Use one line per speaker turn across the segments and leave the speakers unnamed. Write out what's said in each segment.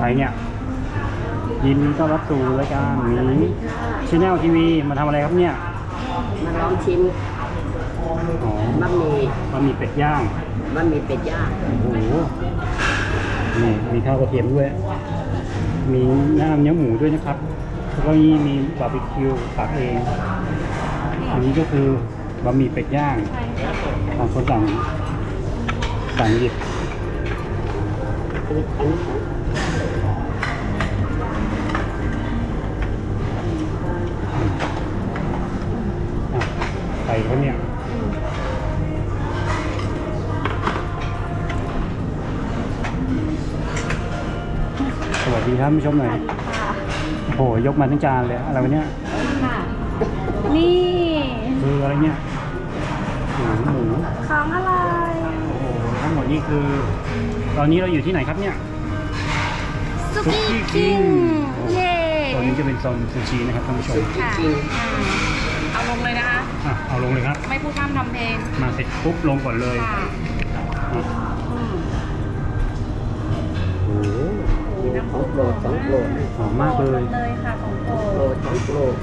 ค่ะ
ใครเนี่ยยินดีต้อนรับสู่รายการหมีชแนลทีวีมาทำอะไรครับเนี่ย
มาลองชิม
อ๋อบะ
หมี่
บะหมี่เป็ดย่าง
บะหมี่เป็ดย่าง
โอ้โหนี่มีข้าวกระเทียมด้วย มีน้ำเนื้อหมูด้วยนะครับแล้วก็มีมีบาร์บีคิวตักเองอันนี้ก็คือบะหมี่เป็ดย่าง
ใช่ค่ะ
ทางคนสั่งสั่งหยิบ
อันนี้อันนี้ของ
อะ ใส่เขาเนี่ยสวัสดีครับผู้ชมหน่อย
ค่ะ
โอ้โหยกมาทั้งจานเลยอะไรวะเนี่ย
ค่ะนี่
คืออะไรเนี่ยหมูหมู
ของอะไร
โอ้โหทั้งหมดนี่คือ ตอนนี้เราอยู่ที่ไหนครับเนี่ย
ซุกี้คิงเย้
ตอนนี้จะเป็นโซนซูชินะครับท่านผู้ชม
ซุกี้
ค่ะ
จริง
อ่า เอาลงเลยนะคะ
อะเอาลงเลยครับ
ไม่พูดพร่ำทำเพลง
มาเสร็จปุ๊บลงก่อนเลย
ค่ะ
อะ
อืม
โอ้โห
ของโปรดของโปรด
หอมมากเลย
เลยค่ะของโปร
โปร
ด
ดของโปรด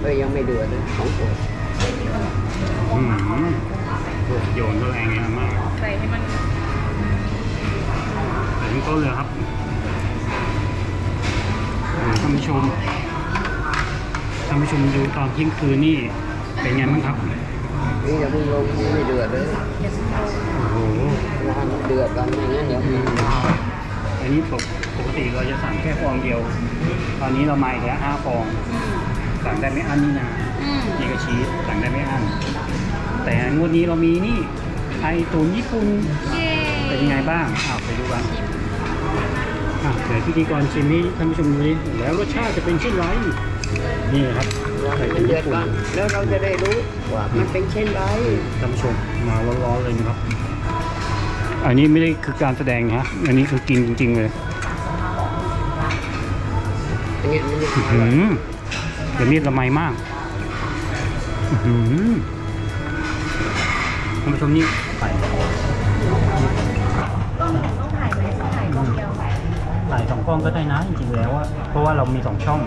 เอ้ยยังไม่เดือดเลยของโปรด
อืมโอ้โหโยนก็แรงเลยนะมาก
ใส่ให้มัน
ใส่ทั้งต้นเลยครับอ่าท่านผู้ชม ท่านผู้ชมดูตอนเที่ยงคืนนี่เป็นไงบ้างครับ
นี่อย่าเพิ่งลงยังไม่เดือดเลย
โอ้โห
รอให้มันเดือดก่อนไม่งั้นเดี๋ยวมัน
อันนี้ปกปกติเราจะสั่งแค่ฟองเดียว ตอนนี้เรามาอีกแล้วห้าฟอง
อืม
สั่งได้ไม่อั้นนี่นะ
อืม
นี่ก็ชีสสั่งได้ไม่อั้น แต่งวดนี้เรามีนี่ไอตุนญี่ปุ่น
เย้
เป็นยังไงบ้างอ้าวไปดูกันอะเดี๋ยวพิธีกรชิมให้ท่านผู้ชมดูดิแล้วรสชาติจะเป็นเช่นไร นี่ครับ
รอให้
ไข่
มั
ตุ
น
น
เดือ
ญี่
ด
ปุ่
ก่อนนแล้วเราจะได้รู้ว่ามันเป็นเช่นไร
ท่านผู้ชมมาร้อนๆเลยนะครับ อันนี้ไม่ได้คือการแสดงนะฮะ อันนี้คือกินจริง ๆ เลย
อันนี้มันจะ
อื้อหือเดี๋ยวมีดละไมมากอื้อหือท่านผู้ชมนี่ใส่
ต้องต้องถ่ายไหมถ่ายกล้องเดียว
ใส่สองกล้องก็ได้นะจริงๆแล้วอะเพราะว่าเรามีสองช่อง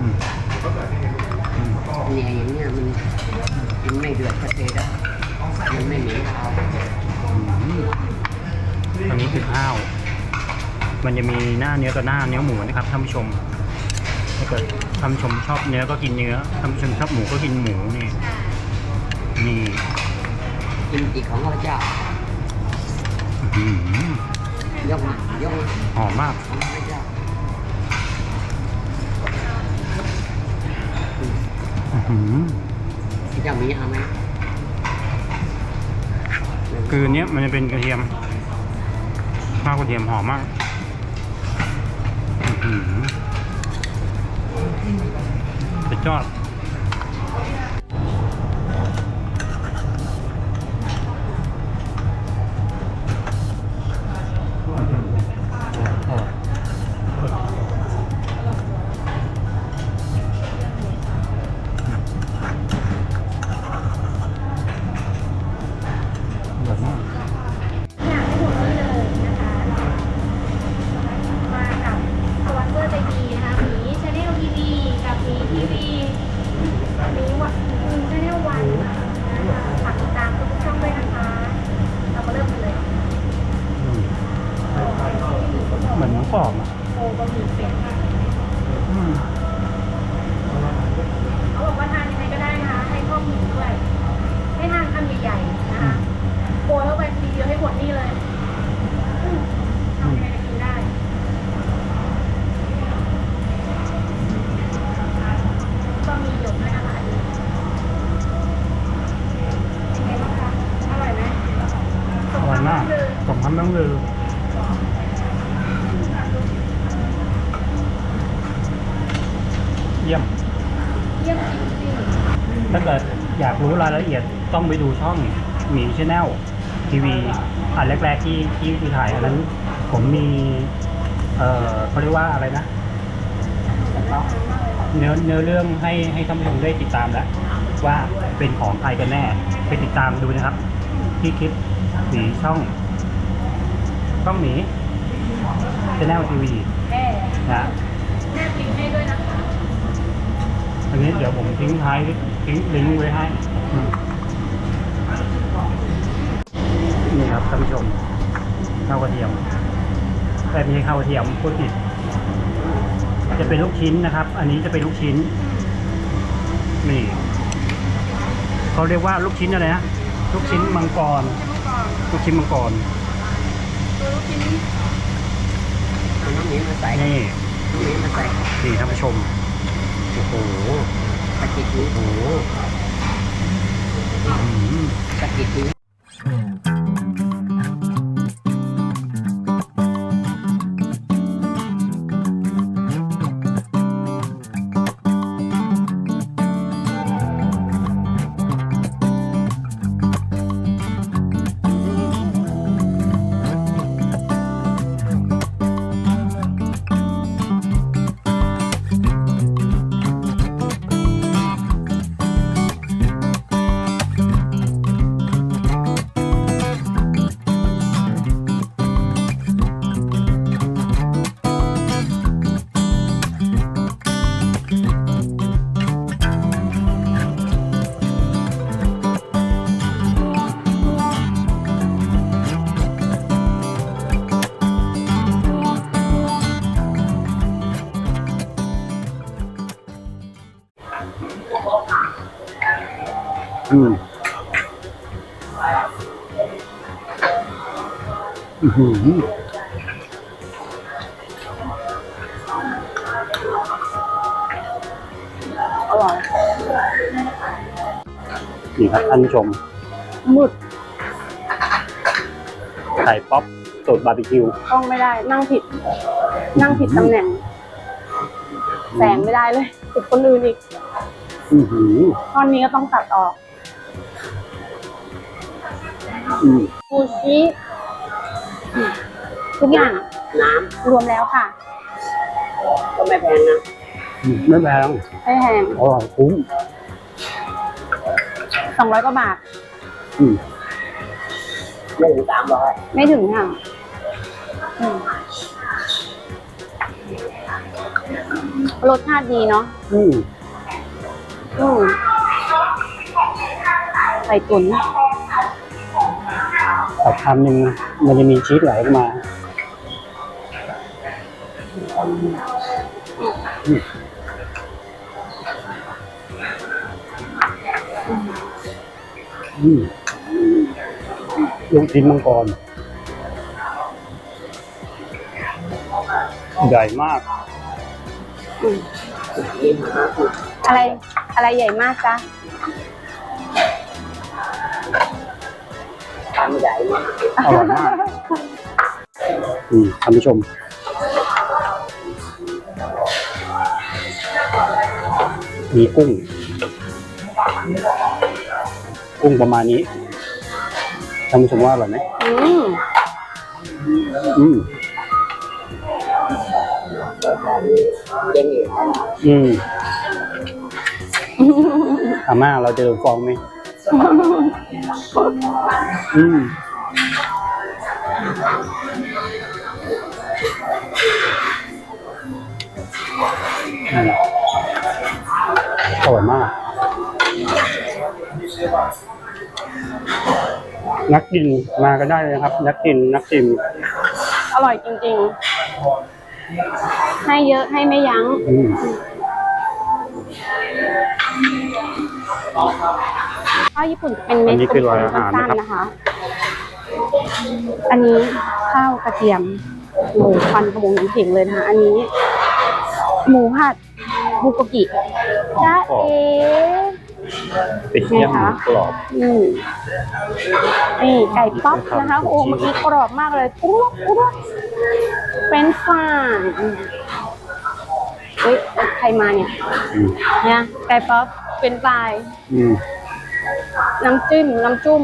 อืมอืม
เนี่ยอย่างเนี้ยมันมันไม่เดือดก็เทได้มันไม่เหม็นคาว
อืมอันนี้คือข้าว มันจะมีหน้าเนื้อกับหน้าเนื้อหมูนะครับท่านผู้ชม ถ้าเกิดท่านผู้ชมชอบเนื้อก็กินเนื้อท่านผู้ชมชอบหมูก็กินหมูนี่ นี่
กินอีกของพระเจ้า
อื้อหือย
กมายกมา
หอมมาก
องพระเจ้า
อื้อหือ
พระเจ้ามีเอาไหม
คืออันเนี้ยมันจะเป็นกระเทียมข้าวกระเทียมหอมมากอื้อหือสุดยอด
สมคำ
ต้องลือเยี่ยม
เยี่ยมจริง
ถ้าเกิดอยากรู้รายละเอียดต้องไปดูช่องหมีชแนลทีวีอันแรกๆที่ที่ที่ถ่ายอันนั้น ผมมี เอ่อเขาเรียกว่าอะไรนะเนื้อเนื้อเรื่องให้ให้ท่านผู้ชมได้ติดตามแล้ว ว่าเป็นของใครกันแน่ ไปติดตามดูนะครับ ที่คลิปหมีช่อง ช่องหมี
ๆ
Channel TV
แม่
นะ
แม่ปิดให้ด้วยนะคะ
อันนี้เดี๋ยวผมทิ้งท้ายทิ้งลิงก์ไว้ให้อืมนี่ครับท่านผู้ชมข้าวกระเทียมแต่ไม่ใช่ข้าวกระเทียมพูดผิดจะเป็นลูกชิ้นนะครับ อันนี้จะเป็นลูกชิ้น นี่เขาเรียกว่าลูกชิ้นอะไรนะลูกชิ้นมังกร ลูกชิ้นมังกร
ชิ้น
เอาน้ำนี้มาใส่
นี่
น้ำนี้มาใส่
นี่ท่านผู้ชมโอ้โห
สะกิดนี้
โอ้โห อื้อหือ
สะกิดนี้
อืม อื้อหืออร่อยนี่ครับท่านผู้ชม
มืด
ไข่ป๊อปสูตรบาร์บีคิว
กล้องไม่ได้ นั่งผิด นั่งผิดตำแหน่ง แสงไม่ได้เลยติดคนอื่นอีก
อือหือ
ตอนนี้ก็ต้องตัดออก
อืม
ซูชิทุกอย่าง
น้
รวมแล้วค่ะำ
ก็ไม่แพงนะ
ไม่แพง
ไม่แพง
อร่อยคุ้ม
สองร้อยกว่าบาท
อืม
ไม่ถึงสามร้อย
ไม่ถึงค่ะอืมรสชาติดีเนาะ
อืม
อืมใส่ตุ๋น
แต่คำหนึ่งมันจะมีชีสไหลออกมาลูกชิ้นมังกร ใหญ่มาก
อืม
นี่หาถูก
อะไรอะไรใหญ่มากจ๊ะ
อร่อยมากอืมท่านผู้ชม มีกุ้ง กุ้งประมาณนี้ท่านผู้ชมว่าอร่อยไหม
อืม
อืม
เย็นอยู่
อืมอาม่าเราจะโดนฟ้องไหม อืมอืมอร่อยมาก นักกินมาก็ได้เลยครับ นักกินนักชิม
อร่อยจริงๆ ให้เยอะให้ไม่ยั้ง
อืม
ข้าวญี่ปุ่นจะเป็นเม็ด
อันนี้คือ
กล
รอย
ม
อาหาร
ๆสั้น
นะครับ
ๆนะคะ อันนี้ข้าวกระเทียมหมูควันขโมงหนังเข่งเลยนะคะอันนี้ หมูผัดบุกโกกิจ้าเอ๋
เป็ดเยี่ยมหมูกรอบ
อืมนี่ไก่ป๊อปนะคะโอ้เมื่อกี้กรอบมากเลยกรุบกรุบเป็นฟรายเฮ้ยใครมาเนี่ย
อืม
เนี่ยไก่ป๊อปเป็นฟราย
อืม
น้ำจิ้มน้ำจุ้ม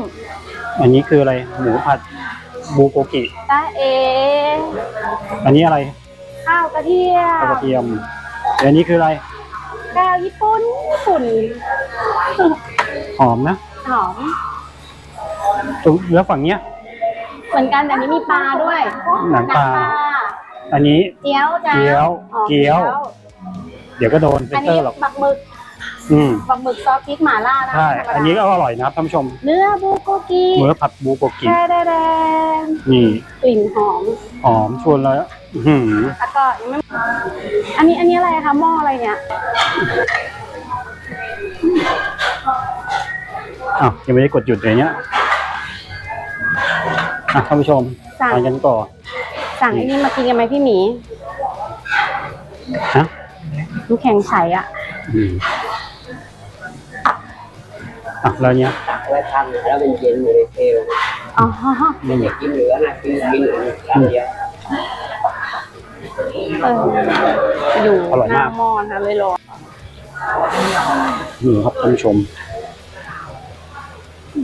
อันนี้คืออะไร หมูผัดบูโกกิ
จ้าเอ
อันนี้อะไร
ข้าวกระเทีย
ข้าวก
ม
ระเทียมแล้วอันนี้คืออะไร
แก้วญี่ปุ่นญี่ปุ่น
หอมนะ
หอม
ตรงแล้วฝั่งเนี้ย
เหมือนกันแต่อันนี้มีปลาด้วย
หนังปลา อันนี้
เกี๊ยวจ้า
เกี๊ยว
อ๋อ
เกี๊ยว เดี๋ยวก็โดนเซ
อั
น
น
เตอ
นี้
ร์หรอก
บักหมึก
อืม
บักหมึกซอสพริกหม่าล่านะ
ใช่
ธรรมดา
อันนี้ก็อร่อยนะครับท่านผู้ชม
เนื้อบูโกกี
เมื่อผัดบูโกกิ
แช่แดง
นี่
กลิ่นหอม
หอมชวนแล้วอื้อหือ
แล้วก็ยังไม่ อันนี้อันนี้อะไรคะหม้ออะไรเนี่ย
อ้าวยังไม่ได้กดหยุดเลยเนี่ยอะท่านผู้ชม
สั่ง
ทานกันก่อน
สั่งไอ้นี่มากินกันไหมพี่หมี
ฮะ
น้ำแข็งใสอะ
อืมอะแล้วเนี้ย
ตักไว้ทำแล้วมันเย็นอยู่ในเทล
อ๋อ
ไม่อยากกินเหลือนะกินกินเหลือคำเดียว
เอออยู่
อร่อย
หน้ามา
ก
หม้อนะคะเลยรอ
นี่ครับท่านผู้ชม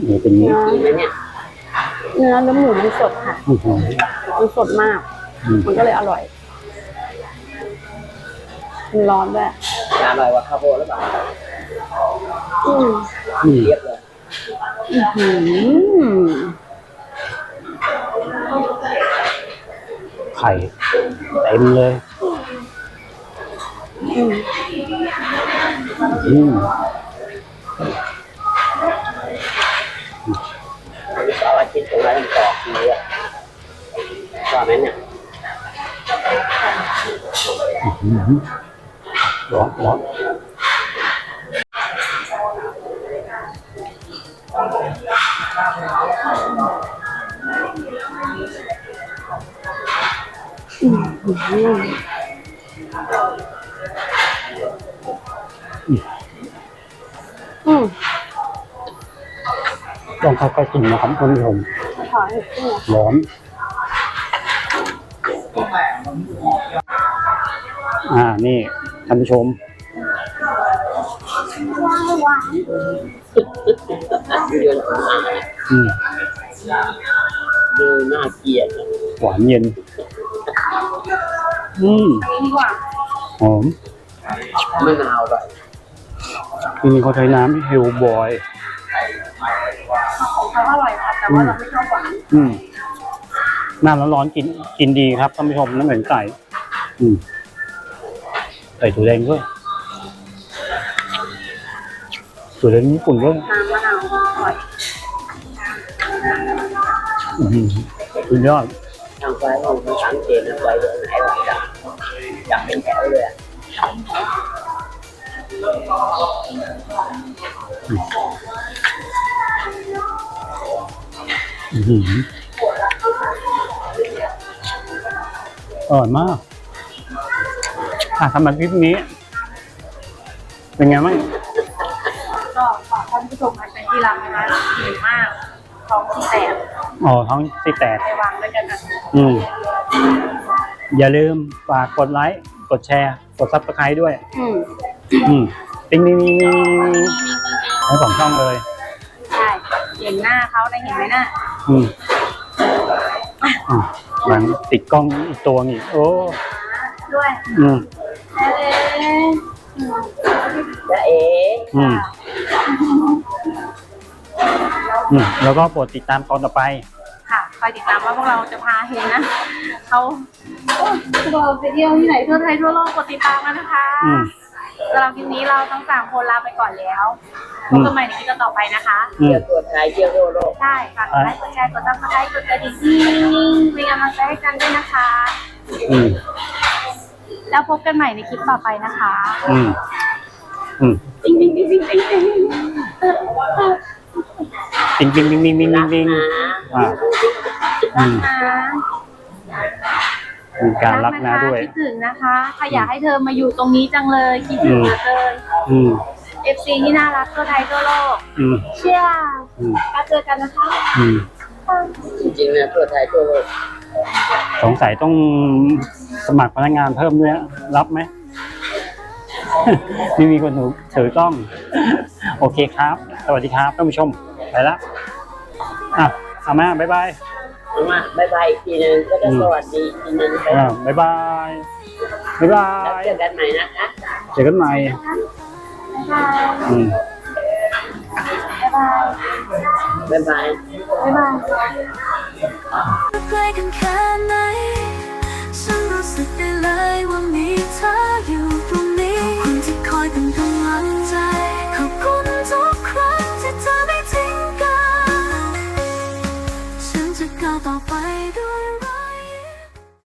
นี่เป็นนี้
เนื้อ
กินไหมเนี่ย
เนื้อเนื้อหมูมันสดค่ะ
อื้อหือ
มันสดมาก
อืม
มันก็เลยอร่อย มันร้อนด้วย
อร่อยกว่าข้าวโพดหรือเปล่า
อืม
อืม
เรียบเลย
ไข่เต็มเลย
อืม
อืม
เอาอาชิ้นตรงนั้นกรอบเนื้อว่าไหมเนี่ย
ร้อนร้อน
อืมอืม
ต้องค่อยๆกินนะครับท่านผู้ชม
ขอให้ขึ้น
ร้อนอ่า นี่ท่านผู้ชม
ว้าวว้าว
เดือนห้า
อืม
ดูน่าเกลียดนะ
หวานเย็น อืม
ดีกว่า
หอม
มะนาวด้วย
อืมเขาใช้น้ำเฮลบอย
ของเขาอร่อยค่ะแต่ว่าเราไม่ชอบหวาน
อืมน้ำร้อนๆกินกินดีครับท่านผู้ชมน้ำเหมือนไก่ อืมใส่ถั่วแดงด้วย ถั่วแดงญี่ปุ่นด้วย
น้ำมะนาวอร่อย
อื้อหือสุดยอด
ทางไฟเราสังเกตนะไฟเดือนไหนหลังจากจากเป็นแถวเลยอะ
อื้อหืออร่อยมากอะทำมาคลิปนี้ เป็นไงบ้าง
ก็ฝากท่าน ผู้ชมมาเป็นที่รักนะคะหิวมากท้องที่แตก
อ๋อท้องสิแตก
ไปวางด้วยกันนะ
อืมอย่าลืมฝากกดไลค์กดแชร์ กดซับสไครต์ด้วย
อืม
อืมติ๊งติ๊งติ๊งติ๊งทั้งสองช่องเลย
ใช่เห็นหน้าเขาได้เห็นไหมน่ะ
อืมอะหลังติดกล้องอีกตัวนี่โอ้
ด้วย
อืม
เอ๊ะ
จะเอ๋
อืม อืมแล้วก็โปรดติดตามตอนต่อไป
ค่ะคอยติดตามว่าพวกเราจะพาเฮงนะเขาโอ้เราไปเที่ยวที่ไหนทั่วไทยทั่วโลกกดติดตามกันนะคะ
อืม
สำหรับคลิปนี้เราทั้งสามคนลาไปก่อนแล้วพบกันใหม่ในคลิปต่อไปนะคะ
อื
เที่ย
ม
วตัวไทยเที่ยวทั่วโลก
ใช่ฝากกดไลค์กดแชร์กดซับสไครต์กดกระดิ่งนิ่งๆเป็นกำลังใจให้กันด้วยนะคะ
อืม
แล้วพบกันใหม่ในคลิปต่อไปนะคะ
อืม อืม
ติ๊งติ๊งติ๊งติ๊งติ๊งติ๊ง
ติ๊งติ๊งติ๊งติ๊งติ๊งติ๊งติ๊งอ่าอืม
นะ
มีการรักนะด้วย
คิดถึงนะคะใครอยากให้เธอมาอยู่ตรงนี้จังเลยคิดถึงเหลือเกิน
อืม
FC ที่น่ารักทั่วไทยทั่วโลก
อืม
เชื่อ
มา
เจอกันนะคะ
อืม
จริงๆนะทั่วไทยทั่วโลก
สงสัยต้องสมัครพนักงานเพิ่มด้วยรับไหม ไม่มีคนถือกล้อง โอเคครับ สวัสดีครับท่านผู้ชม ไปละอะอามาบ๊ายบาย
มาบ๊ายบายอีกทีนึงก็จะสวัสดีอีกทีนึง
อ่าบ๊ายบายบ๊ายบาย
เจอกันใหม่นะคะ
เจอกันใหม่อืม
บายบาย
ใก
ล้กันแค่ไห
น ฉันรู้สึ
กได้เลย
ว่ามีเธออยู่